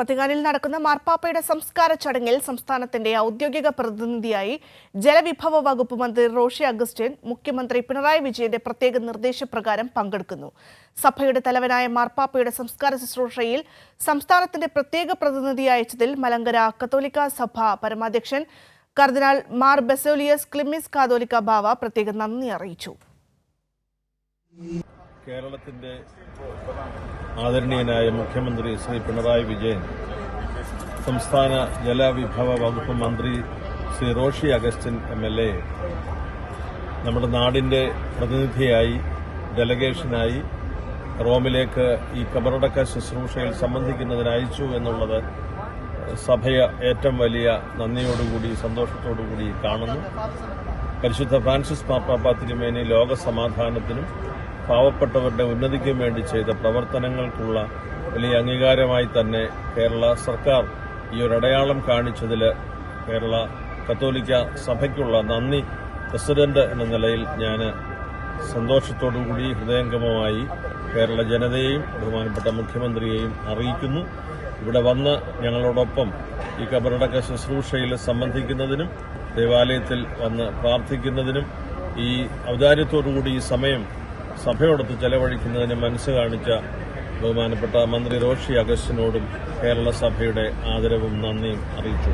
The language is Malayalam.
വത്തിക്കാനിൽ നടക്കുന്ന മാർപ്പാപ്പയുടെ സംസ്കാര ചടങ്ങിൽ സംസ്ഥാനത്തിന്റെ ഔദ്യോഗിക പ്രതിനിധിയായി ജലവിഭവ വകുപ്പ് മന്ത്രി റോഷി അഗസ്റ്റിൻ മുഖ്യമന്ത്രി പിണറായി വിജയന്റെ പ്രത്യേക നിർദ്ദേശപ്രകാരം പങ്കെടുക്കുന്നു. സഭയുടെ തലവനായ മാർപ്പാപ്പയുടെ സംസ്കാര ശുശ്രൂഷയിൽ സംസ്ഥാനത്തിന്റെ പ്രത്യേക പ്രതിനിധി അയച്ചതിൽ മലങ്കര കത്തോലിക്ക സഭ പരമാധ്യക്ഷൻ കർദിനാൾ മാർ ബെസോലിയസ് ക്ലിമിസ് കാതോലിക്ക ബാവ പ്രത്യേക നന്ദി അറിയിച്ചു. കേരളത്തിന്റെ ആദരണീയനായ മുഖ്യമന്ത്രി ശ്രീ പിണറായി വിജയൻ സംസ്ഥാന ജലവിഭവ വകുപ്പ് മന്ത്രി Shri Roshi Augustine M L A നമ്മുടെ നാടിന്റെ പ്രതിനിധിയായി ഡെലഗേഷനായി റോമിലേക്ക് ഈ കബറടക്ക ശുശ്രൂഷയിൽ സംബന്ധിക്കുന്നതിന് അയച്ചു എന്നുള്ളത് സഭയ ഏറ്റവും വലിയ നന്ദിയോടുകൂടി സന്തോഷത്തോടുകൂടി കാണുന്നു. പരിശുദ്ധ ഫ്രാൻസിസ് മാർപ്പാപ്പ തിരുമേനി ലോക സമാധാനത്തിനും പാവപ്പെട്ടവരുടെ ഉന്നതിക്കും വേണ്ടി ചെയ്ത പ്രവർത്തനങ്ങൾക്കുള്ള വലിയ അംഗീകാരമായി തന്നെ കേരള സർക്കാർ ഈ ഒരു അടയാളം കാണിച്ചതിൽ കേരള കത്തോലിക്ക സഭയ്ക്കുള്ള നന്ദി. പ്രസിഡന്റ് എന്ന നിലയിൽ ഞാൻ സന്തോഷത്തോടുകൂടി ഹൃദയംഗമമായി കേരള ജനതയെയും ബഹുമാനപ്പെട്ട മുഖ്യമന്ത്രിയെയും അറിയിക്കുന്നു. ഇവിടെ വന്ന് ഞങ്ങളോടൊപ്പം ഈ കബറടക്ക ശുശ്രൂഷയിൽ സംബന്ധിക്കുന്നതിനും ദേവാലയത്തിൽ വന്ന് പ്രാർത്ഥിക്കുന്നതിനും ഈ ഔദാര്യത്തോടുകൂടി ഈ സമയം സഭയോടൊത്ത് ചെലവഴിക്കുന്നതിന് മനസ്സ് കാണിച്ച ബഹുമാനപ്പെട്ട മന്ത്രി റോഷി അഗസ്റ്റിനോടും കേരള സഭയുടെ ആദരവും നന്ദിയും അറിയിച്ചു.